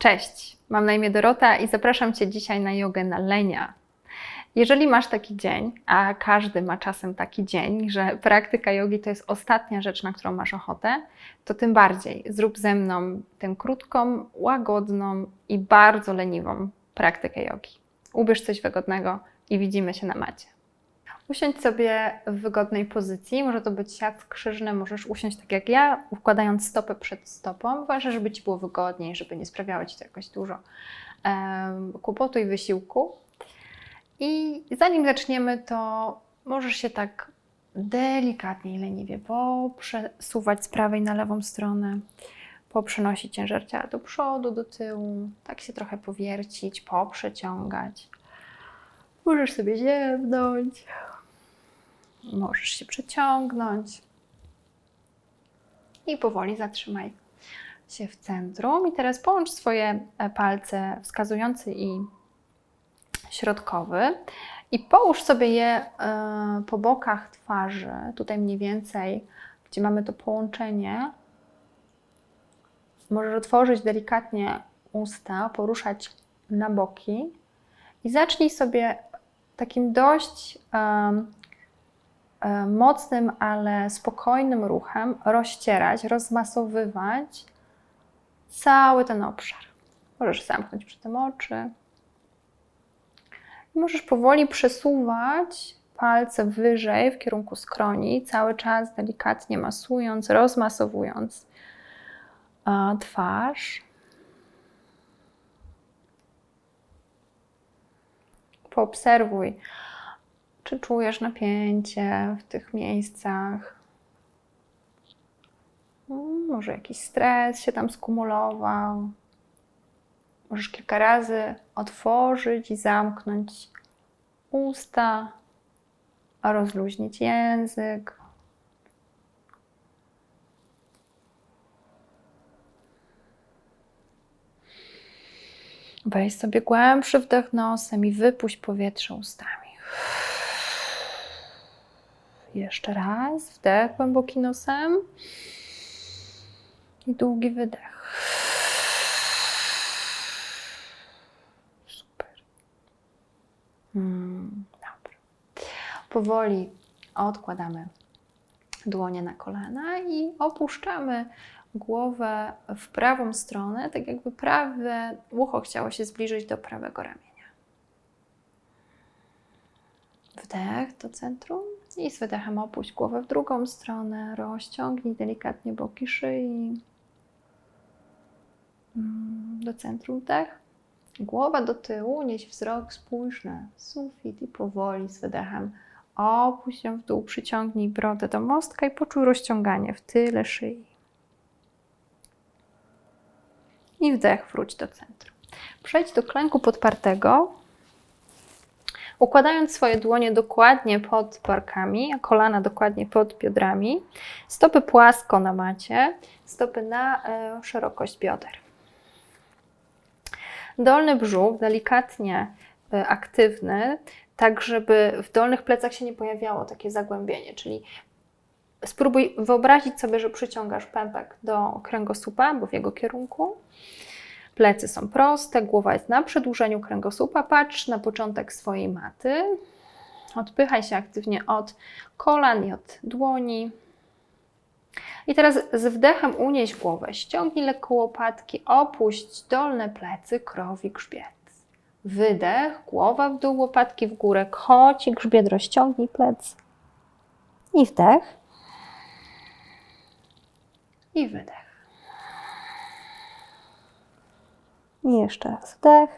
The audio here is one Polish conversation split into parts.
Cześć, mam na imię Dorota i zapraszam Cię dzisiaj na jogę na lenia. Jeżeli masz taki dzień, a każdy ma czasem taki dzień, że praktyka jogi to jest ostatnia rzecz, na którą masz ochotę, to tym bardziej zrób ze mną tę krótką, łagodną i bardzo leniwą praktykę jogi. Ubierz coś wygodnego i widzimy się na macie. Usiądź sobie w wygodnej pozycji. Może to być siat krzyżny, możesz usiąść tak jak ja, układając stopę przed stopą. Ważne, żeby Ci było wygodniej, żeby nie sprawiało Ci to jakoś dużo um, kłopotu i wysiłku. I zanim zaczniemy, to możesz się tak delikatnie i leniwie poprzesuwać z prawej na lewą stronę, poprzenosić ciężar ciała do przodu, do tyłu, tak się trochę powiercić, poprzeciągać. Możesz sobie ziewnąć, możesz się przeciągnąć i powoli zatrzymaj się w centrum. I teraz połącz swoje e, palce wskazujący i środkowy i połóż sobie je e, po bokach twarzy, tutaj mniej więcej, gdzie mamy to połączenie. Możesz otworzyć delikatnie usta, poruszać na boki i zacznij sobie takim dość mocnym, ale spokojnym ruchem rozcierać, rozmasowywać cały ten obszar. Możesz zamknąć przy tym oczy. I możesz powoli przesuwać palce wyżej w kierunku skroni, cały czas delikatnie masując, rozmasowując uh, twarz. Poobserwuj, czy czujesz napięcie w tych miejscach. Mm, może jakiś stres się tam skumulował. Możesz kilka razy otworzyć i zamknąć usta, rozluźnić język. Weź sobie głębszy wdech nosem i wypuść powietrze ustami. Jeszcze raz. Wdech głęboki nosem i długi wydech. Super. Hmm, dobra. Powoli odkładamy dłonie na kolana i opuszczamy głowę w prawą stronę, tak jakby prawe ucho chciało się zbliżyć do prawego ramienia. Wdech do centrum i z wydechem opuść głowę w drugą stronę. Rozciągnij delikatnie boki szyi. Mm, Do centrum wdech. Głowa do tyłu, nieś wzrok, spójrz na sufit i powoli z wydechem opuść ją w dół, przyciągnij brodę do mostka i poczuj rozciąganie w tyle szyi. I wdech, wróć do centrum. Przejdź do klęku podpartego, układając swoje dłonie dokładnie pod barkami, kolana dokładnie pod biodrami, stopy płasko na macie, stopy na e, szerokość bioder. Dolny brzuch delikatnie e, aktywny, tak żeby w dolnych plecach się nie pojawiało takie zagłębienie, czyli spróbuj wyobrazić sobie, że przyciągasz pępek do kręgosłupa, bo w jego kierunku. Plecy są proste, głowa jest na przedłużeniu kręgosłupa. Patrz na początek swojej maty. Odpychaj się aktywnie od kolan i od dłoni. I teraz z wdechem unieś głowę, ściągnij lekko łopatki, opuść dolne plecy, krowi grzbiet. Wydech, głowa w dół, łopatki w górę, koci grzbiet, rozciągnij plecy. I wdech. I wydech. I jeszcze raz wdech.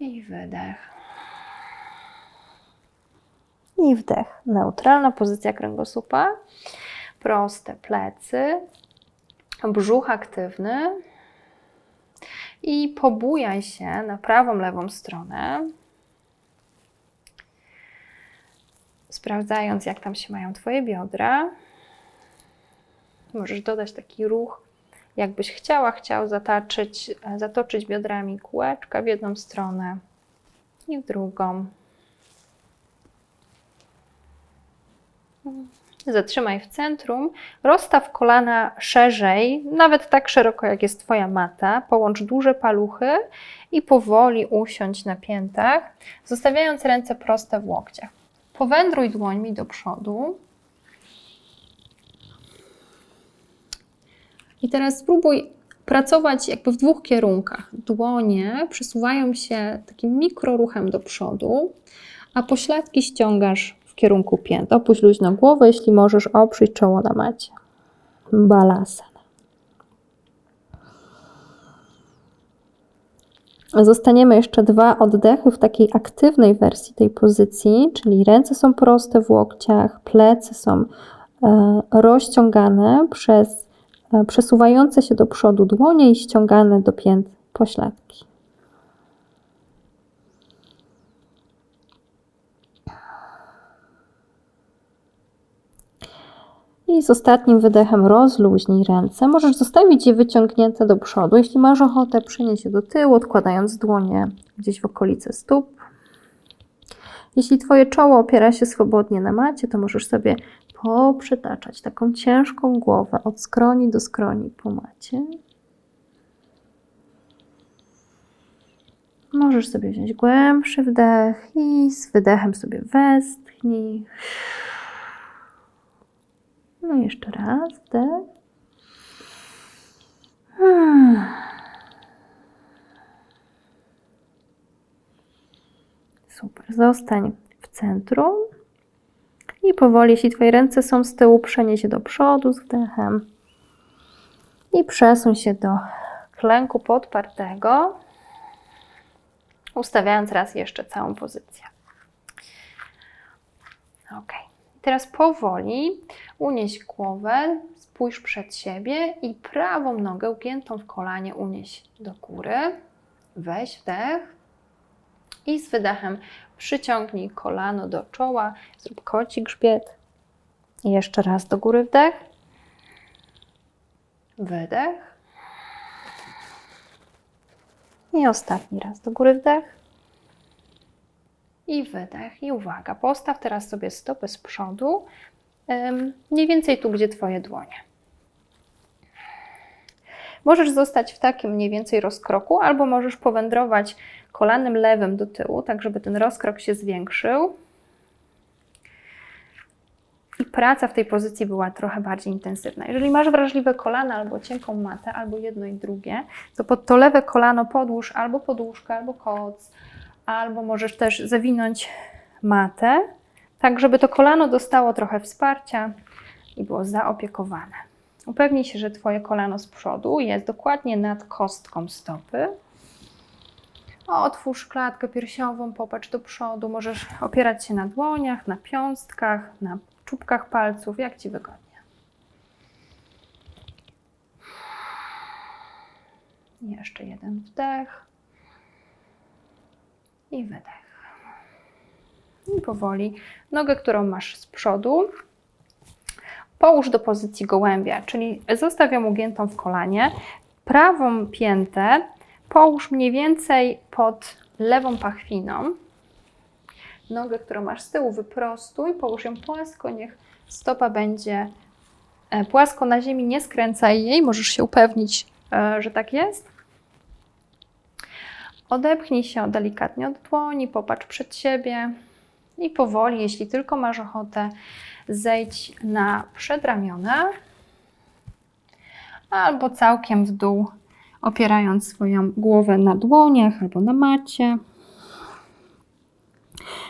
I wydech. I wdech. Neutralna pozycja kręgosłupa. Proste plecy. Brzuch aktywny. I pobujaj się na prawą, lewą stronę. Sprawdzając, jak tam się mają Twoje biodra. Możesz dodać taki ruch jakbyś chciała, chciał zataczyć, zatoczyć biodrami kółeczka w jedną stronę i w drugą. Zatrzymaj w centrum, rozstaw kolana szerzej, nawet tak szeroko jak jest Twoja mata. Połącz duże paluchy i powoli usiądź na piętach, zostawiając ręce proste w łokciach. Powędruj dłońmi do przodu. I teraz spróbuj pracować jakby w dwóch kierunkach. Dłonie przesuwają się takim mikroruchem do przodu, a pośladki ściągasz w kierunku pięt. Opuść luźno głowę, jeśli możesz oprzyj czoło na macie. Balasana. Zostaniemy jeszcze dwa oddechy w takiej aktywnej wersji tej pozycji, czyli ręce są proste w łokciach, plecy są e, rozciągane przez przesuwające się do przodu dłonie i ściągane do pięt pośladki. I z ostatnim wydechem rozluźnij ręce. Możesz zostawić je wyciągnięte do przodu. Jeśli masz ochotę, przenieść je do tyłu, odkładając dłonie gdzieś w okolice stóp. Jeśli Twoje czoło opiera się swobodnie na macie, to możesz sobie poprzetaczać taką ciężką głowę od skroni do skroni po macie. Możesz sobie wziąć głębszy wdech i z wydechem sobie westchnij. No jeszcze raz, wdech. Super. Zostań w centrum i powoli, jeśli Twoje ręce są z tyłu, przenieś się do przodu z wdechem i przesuń się do klęku podpartego, ustawiając raz jeszcze całą pozycję. Ok. Teraz powoli unieś głowę, spójrz przed siebie i prawą nogę ugiętą w kolanie unieś do góry. Weź wdech i z wydechem przyciągnij kolano do czoła, zrób koci grzbiet. I jeszcze raz do góry wdech. Wydech. I ostatni raz do góry wdech. I wydech. I uwaga, postaw teraz sobie stopy z przodu, mniej więcej tu, gdzie Twoje dłonie. Możesz zostać w takim mniej więcej rozkroku, albo możesz powędrować kolanem lewym do tyłu, tak żeby ten rozkrok się zwiększył. I praca w tej pozycji była trochę bardziej intensywna. Jeżeli masz wrażliwe kolana albo cienką matę, albo jedno i drugie, to pod to lewe kolano podłóż albo podłóżkę, albo koc, albo możesz też zawinąć matę, tak żeby to kolano dostało trochę wsparcia i było zaopiekowane. Upewnij się, że Twoje kolano z przodu jest dokładnie nad kostką stopy. Otwórz klatkę piersiową, popatrz do przodu. Możesz opierać się na dłoniach, na piąstkach, na czubkach palców, jak Ci wygodnie. Jeszcze jeden wdech i wydech. I powoli nogę, którą masz z przodu, połóż do pozycji gołębia, czyli zostaw ją ugiętą w kolanie. Prawą piętę połóż mniej więcej pod lewą pachwiną. Nogę, którą masz z tyłu, wyprostuj, połóż ją płasko, niech stopa będzie e, płasko na ziemi, nie skręcaj jej, możesz się upewnić, e, że tak jest. Odepchnij się delikatnie od dłoni, popatrz przed siebie i powoli, jeśli tylko masz ochotę, zejdź na przedramiona albo całkiem w dół, opierając swoją głowę na dłoniach albo na macie.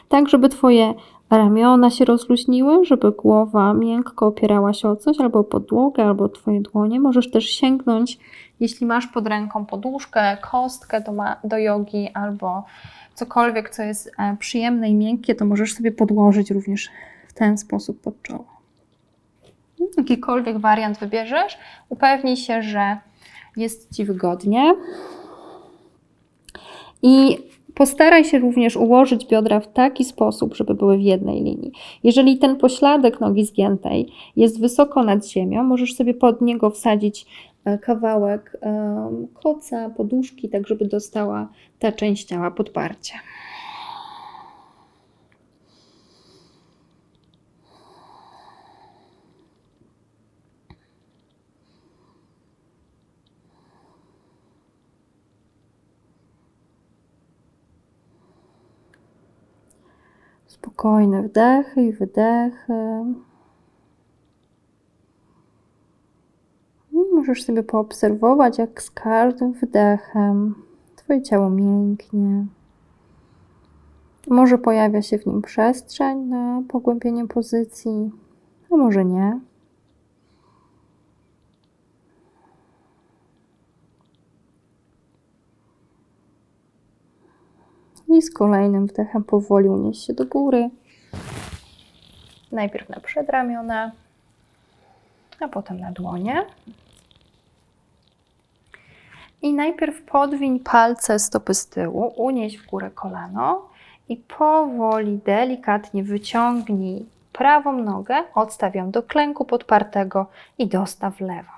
Tak, żeby Twoje ramiona się rozluźniły, żeby głowa miękko opierała się o coś, albo podłogę, albo Twoje dłonie. Możesz też sięgnąć, jeśli masz pod ręką poduszkę, kostkę do, do jogi, albo cokolwiek, co jest e, przyjemne i miękkie, to możesz sobie podłożyć również w ten sposób pod czoło. Jakikolwiek wariant wybierzesz, upewnij się, że jest Ci wygodnie. I Postaraj się również ułożyć biodra w taki sposób, żeby były w jednej linii. Jeżeli ten pośladek nogi zgiętej jest wysoko nad ziemią, możesz sobie pod niego wsadzić e, kawałek koca, poduszki, tak żeby dostała ta część ciała podparcie. Spokojne wdechy i wydechy. I Możesz sobie poobserwować, jak z każdym wdechem Twoje ciało mięknie. Może pojawia się w nim przestrzeń na pogłębienie pozycji, a może nie. I z kolejnym wdechem powoli unieś się do góry. Najpierw na przedramiona, a potem na dłonie. I najpierw podwiń palce stopy z tyłu, unieś w górę kolano i powoli, delikatnie wyciągnij prawą nogę, odstaw ją do klęku podpartego i dostaw lewą.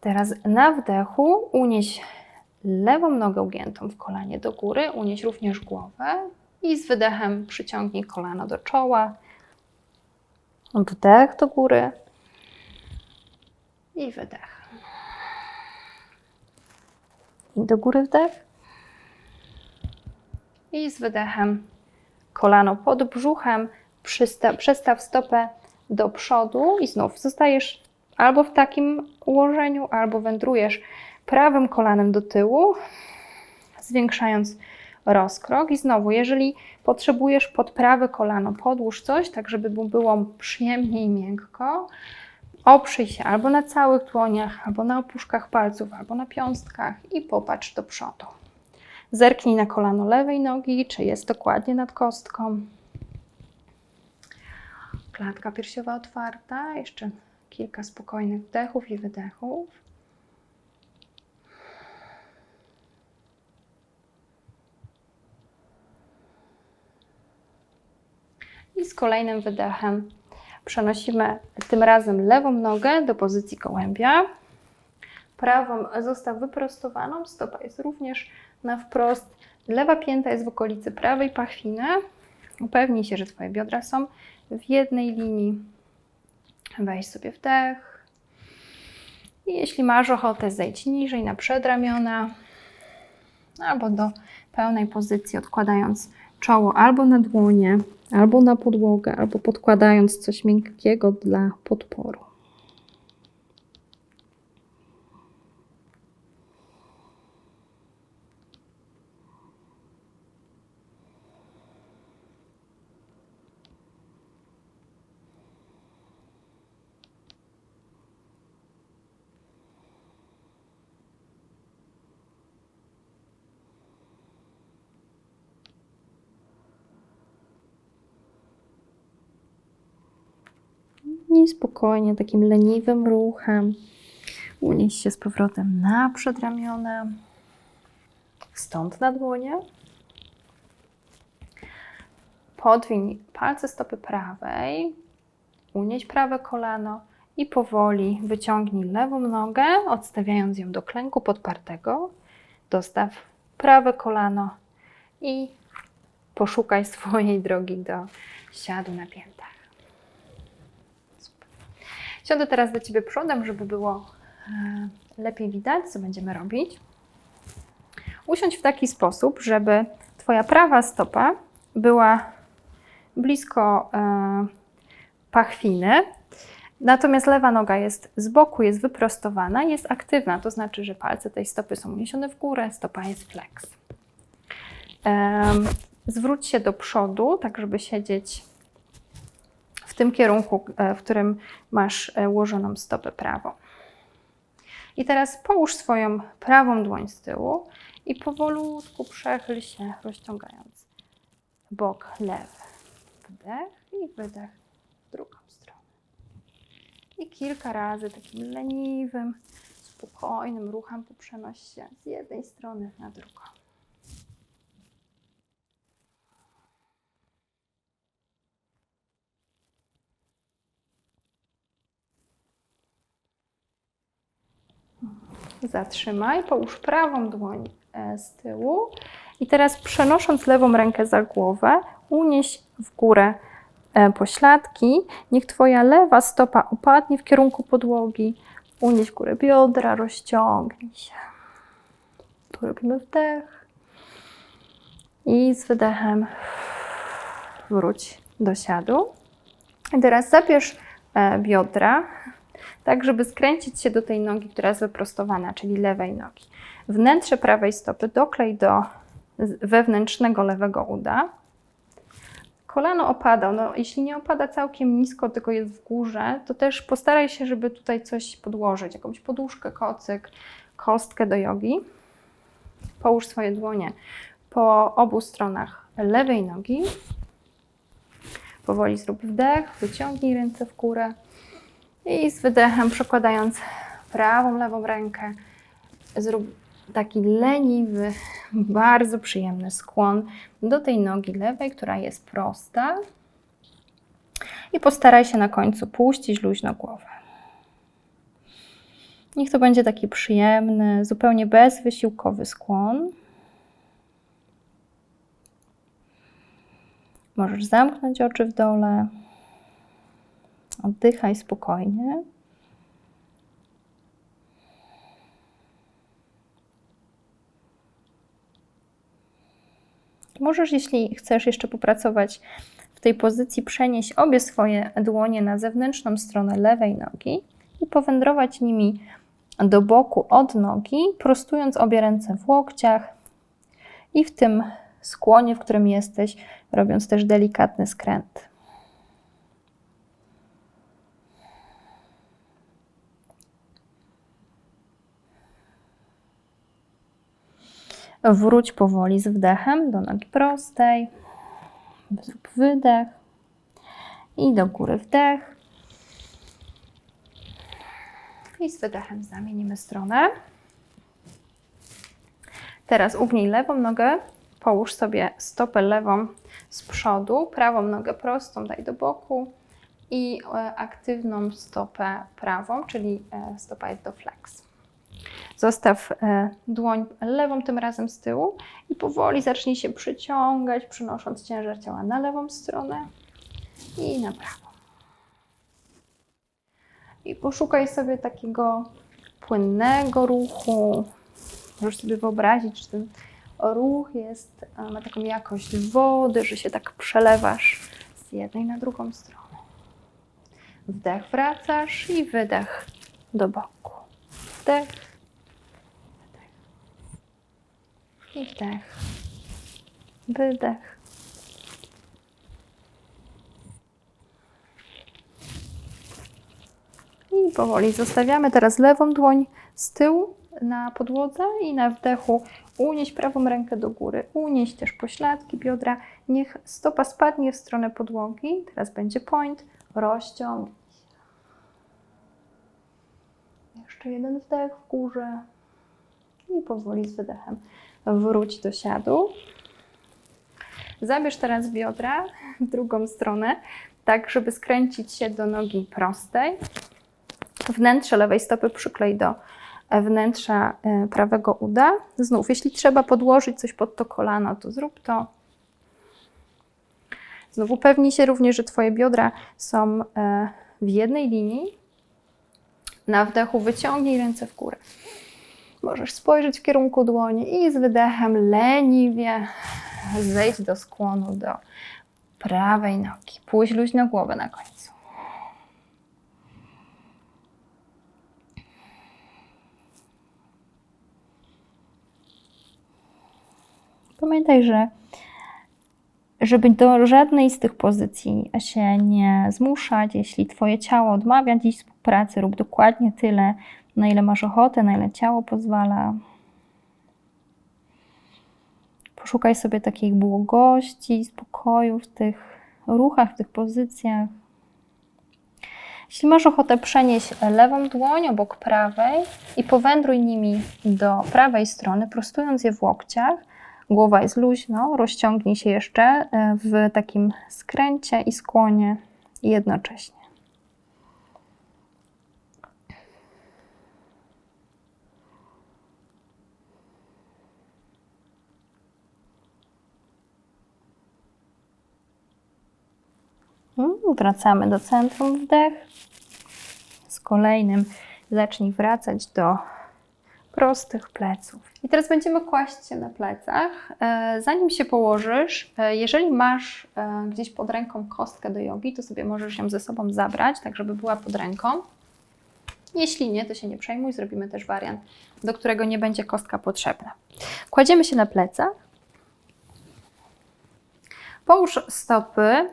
Teraz na wdechu unieś lewą nogę ugiętą w kolanie do góry, unieś również głowę i z wydechem przyciągnij kolano do czoła. Wdech do góry i wydech. I do góry wdech. I z wydechem kolano pod brzuchem, przestaw stopę do przodu i znów zostajesz albo w takim ułożeniu, albo wędrujesz prawym kolanem do tyłu, zwiększając rozkrok. I znowu, jeżeli potrzebujesz pod prawe kolano, podłóż coś, tak żeby było przyjemnie i miękko. Oprzyj się albo na całych dłoniach, albo na opuszkach palców, albo na piąstkach i popatrz do przodu. Zerknij na kolano lewej nogi, czy jest dokładnie nad kostką. Klatka piersiowa otwarta. Jeszcze kilka spokojnych wdechów i wydechów. I z kolejnym wydechem przenosimy tym razem lewą nogę do pozycji gołębia. Prawą zostaw wyprostowaną, stopa jest również na wprost. Lewa pięta jest w okolicy prawej pachwiny. Upewnij się, że Twoje biodra są w jednej linii. Weź sobie wdech. I jeśli masz ochotę, zejdź niżej na przedramiona albo do pełnej pozycji, odkładając czoło albo na dłonie, albo na podłogę, albo podkładając coś miękkiego dla podporu. I spokojnie, takim leniwym ruchem unieś się z powrotem na przedramiona, stąd na dłonie. Podwiń palce stopy prawej, unieś prawe kolano i powoli wyciągnij lewą nogę, odstawiając ją do klęku podpartego. Dostaw prawe kolano i poszukaj swojej drogi do siadu na piętach. Siądę teraz do Ciebie przodem, żeby było e, lepiej widać, co będziemy robić. Usiądź w taki sposób, żeby Twoja prawa stopa była blisko e, pachwiny, natomiast lewa noga jest z boku, jest wyprostowana, jest aktywna, to znaczy, że palce tej stopy są uniesione w górę, stopa jest flex. Zwróć się do przodu, tak żeby siedzieć w tym kierunku, e, w którym masz e, ułożoną stopę prawą. I teraz połóż swoją prawą dłoń z tyłu i powolutku przechyl się, rozciągając bok lewy. Wdech i wydech w drugą stronę. I kilka razy takim leniwym, spokojnym ruchem poprzenoś się z jednej strony na drugą. Zatrzymaj, połóż prawą dłoń e, z tyłu i teraz przenosząc lewą rękę za głowę, unieś w górę e, pośladki. Niech Twoja lewa stopa upadnie w kierunku podłogi. Unieś w górę biodra, rozciągnij się. Tu robimy wdech I z wydechem wróć do siadu. I teraz zabierz e, biodra, tak żeby skręcić się do tej nogi, która jest wyprostowana, czyli lewej nogi. Wnętrze prawej stopy doklej do wewnętrznego lewego uda. Kolano opada. No, jeśli nie opada całkiem nisko, tylko jest w górze, to też postaraj się, żeby tutaj coś podłożyć, jakąś poduszkę, kocyk, kostkę do jogi. Połóż swoje dłonie po obu stronach lewej nogi. Powoli zrób wdech, wyciągnij ręce w górę i z wydechem przekładając prawą, lewą rękę, zrób taki leniwy, bardzo przyjemny skłon do tej nogi lewej, która jest prosta. I postaraj się na końcu puścić luźno głowę. Niech to będzie taki przyjemny, zupełnie bezwysiłkowy skłon. Możesz zamknąć oczy w dole. Oddychaj spokojnie. Możesz, jeśli chcesz jeszcze popracować w tej pozycji, przenieść obie swoje dłonie na zewnętrzną stronę lewej nogi i powędrować nimi do boku od nogi, prostując obie ręce w łokciach i w tym skłonie, w którym jesteś, robiąc też delikatny skręt. Wróć powoli z wdechem do nogi prostej. Zrób wydech. I do góry wdech. I z wydechem zamienimy stronę. Teraz ugnij lewą nogę. Połóż sobie stopę lewą z przodu, prawą nogę prostą daj do boku i e, aktywną stopę prawą, czyli e, stopa jest do flex. Zostaw e, dłoń lewą tym razem z tyłu i powoli zacznij się przyciągać, przynosząc ciężar ciała na lewą stronę i na prawą. I poszukaj sobie takiego płynnego ruchu. Możesz sobie wyobrazić, że ten ruch jest, e, ma taką jakość wody, że się tak przelewasz z jednej na drugą stronę. Wdech wracasz i wydech do boku. Wdech I wdech. Wydech. I powoli zostawiamy teraz lewą dłoń z tyłu na podłodze i na wdechu unieść prawą rękę do góry. Unieść też pośladki biodra. Niech stopa spadnie w stronę podłogi. Teraz będzie point. Rozciągnij. Jeszcze jeden wdech w górze. I powoli z wydechem wróć do siadu. Zabierz teraz biodra w drugą stronę, tak żeby skręcić się do nogi prostej. Wnętrze lewej stopy przyklej do wnętrza e, prawego uda. Znów, jeśli trzeba podłożyć coś pod to kolano, to zrób to. Znów upewnij się również, że Twoje biodra są e, w jednej linii. Na wdechu wyciągnij ręce w górę. Możesz spojrzeć w kierunku dłoni i z wydechem leniwie zejść do skłonu do prawej nogi. Puść luźno głowę na końcu. Pamiętaj, że żeby do żadnej z tych pozycji się nie zmuszać, jeśli Twoje ciało odmawia dziś współpracy, rób dokładnie tyle, na ile masz ochotę, na ile ciało pozwala. Poszukaj sobie takiej błogości, spokoju w tych ruchach, w tych pozycjach. Jeśli masz ochotę, przenieś lewą dłoń obok prawej i powędruj nimi do prawej strony, prostując je w łokciach. Głowa jest luźno, rozciągnij się jeszcze e, w takim skręcie i skłonie jednocześnie. Wracamy do centrum wdech. Z kolejnym zacznij wracać do prostych pleców. I teraz będziemy kłaść się na plecach. E, Zanim się położysz, e, jeżeli masz e, gdzieś pod ręką kostkę do jogi, to sobie możesz ją ze sobą zabrać, tak żeby była pod ręką. Jeśli nie, to się nie przejmuj, zrobimy też wariant, do którego nie będzie kostka potrzebna. Kładziemy się na plecach. Połóż stopy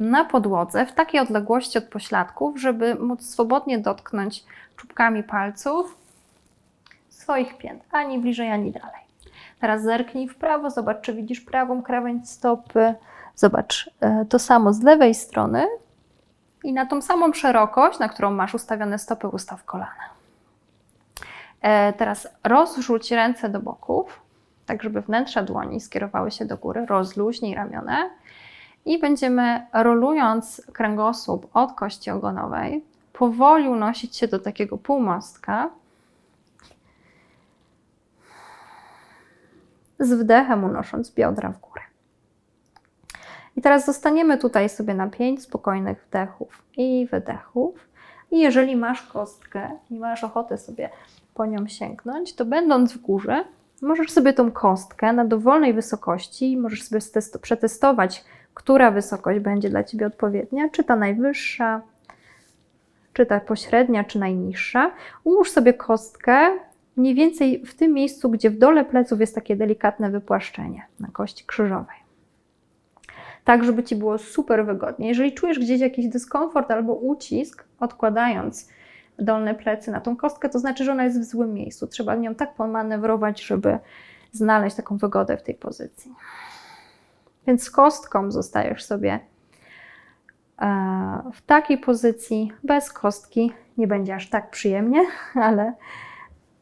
na podłodze w takiej odległości od pośladków, żeby móc swobodnie dotknąć czubkami palców swoich pięt, ani bliżej, ani dalej. Teraz zerknij w prawo, zobacz, czy widzisz prawą krawędź stopy. Zobacz e, to samo z lewej strony i na tą samą szerokość, na którą masz ustawione stopy, ustaw kolana. E, Teraz rozrzuć ręce do boków, tak żeby wnętrza dłoni skierowały się do góry. Rozluźnij ramiona i będziemy rolując kręgosłup od kości ogonowej, powoli unosić się do takiego półmostka. Z wdechem unosząc biodra w górę. I teraz zostaniemy tutaj sobie na pięć spokojnych wdechów i wydechów. I jeżeli masz kostkę i masz ochotę sobie po nią sięgnąć, to będąc w górze, możesz sobie tą kostkę na dowolnej wysokości, możesz sobie przetestować, która wysokość będzie dla Ciebie odpowiednia, czy ta najwyższa, czy ta pośrednia, czy najniższa. Ułóż sobie kostkę mniej więcej w tym miejscu, gdzie w dole pleców jest takie delikatne wypłaszczenie na kości krzyżowej. Tak, żeby Ci było super wygodnie. Jeżeli czujesz gdzieś jakiś dyskomfort albo ucisk, odkładając dolne plecy na tą kostkę, to znaczy, że ona jest w złym miejscu. Trzeba nią tak pomanewrować, żeby znaleźć taką wygodę w tej pozycji. Więc z kostką zostajesz sobie e, w takiej pozycji. Bez kostki nie będzie aż tak przyjemnie, ale,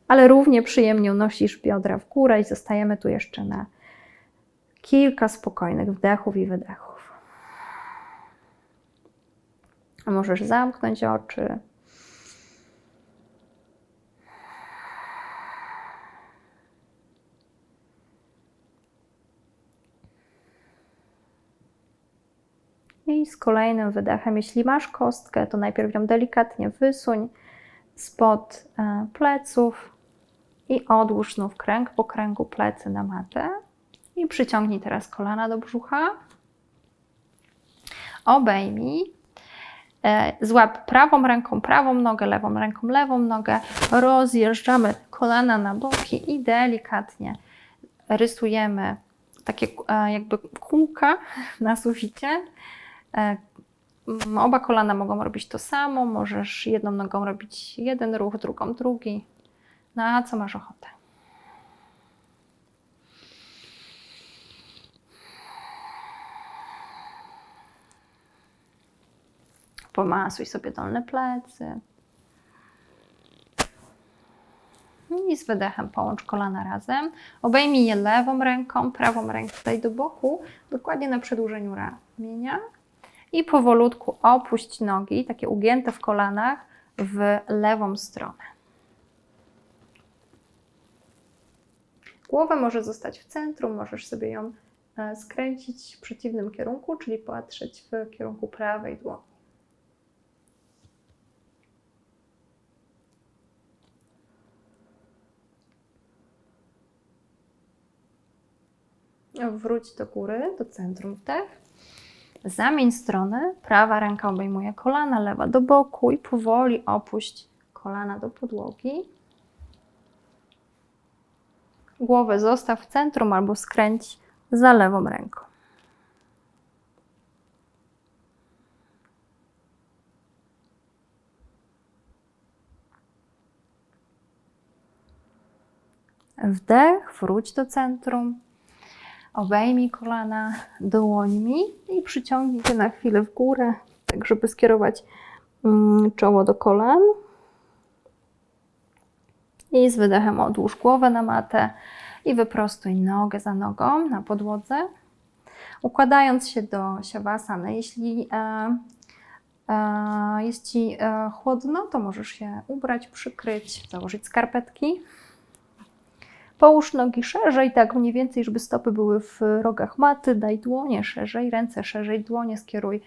ale równie przyjemnie unosisz biodra w górę i zostajemy tu jeszcze na kilka spokojnych wdechów i wydechów. Możesz zamknąć oczy. Z kolejnym wydechem, jeśli masz kostkę, to najpierw ją delikatnie wysuń spod e, pleców i odłóż znów kręg po kręgu plecy na matę. I przyciągnij teraz kolana do brzucha. Obejmij. E, Złap prawą ręką prawą nogę, lewą ręką lewą nogę. Rozjeżdżamy kolana na boki i delikatnie rysujemy takie e, jakby kółka na suficie. E, Oba kolana mogą robić to samo. Możesz jedną nogą robić jeden ruch, drugą drugi. Na co masz ochotę. Pomasuj sobie dolne plecy. I z wydechem połącz kolana razem. Obejmij je lewą ręką, prawą rękę tutaj do boku, dokładnie na przedłużeniu ramienia. I powolutku opuść nogi, takie ugięte w kolanach, w lewą stronę. Głowa może zostać w centrum, możesz sobie ją e, skręcić w przeciwnym kierunku, czyli patrzeć w kierunku prawej dłoni. Wróć do góry, do centrum wdech. Zamień stronę. Prawa ręka obejmuje kolana, lewa do boku i powoli opuść kolana do podłogi. Głowę zostaw w centrum albo skręć za lewą ręką. Wdech, wróć do centrum. Obejmij kolana dłońmi i przyciągnij je na chwilę w górę, tak żeby skierować mm, czoło do kolan. I z wydechem odłóż głowę na matę i wyprostuj nogę za nogą na podłodze. Układając się do siawasany, jeśli e, e, jest Ci e, chłodno, to możesz się ubrać, przykryć, założyć skarpetki. Połóż nogi szerzej, tak mniej więcej, żeby stopy były w rogach maty. Daj dłonie szerzej, ręce szerzej, dłonie skieruj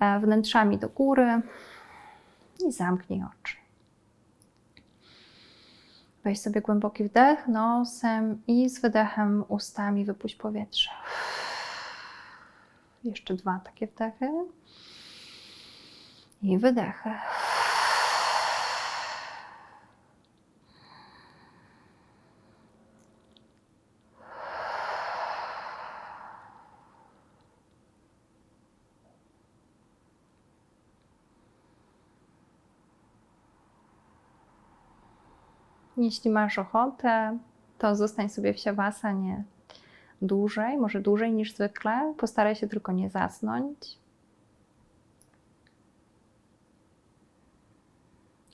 e, wnętrzami do góry i zamknij oczy. Weź sobie głęboki wdech nosem i z wydechem ustami wypuść powietrze. Jeszcze dwa takie wdechy. I wydechy. Jeśli masz ochotę, to zostań sobie w siawasanie dłużej, może dłużej niż zwykle. Postaraj się tylko nie zasnąć.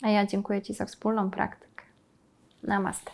A ja dziękuję Ci za wspólną praktykę. Namaste.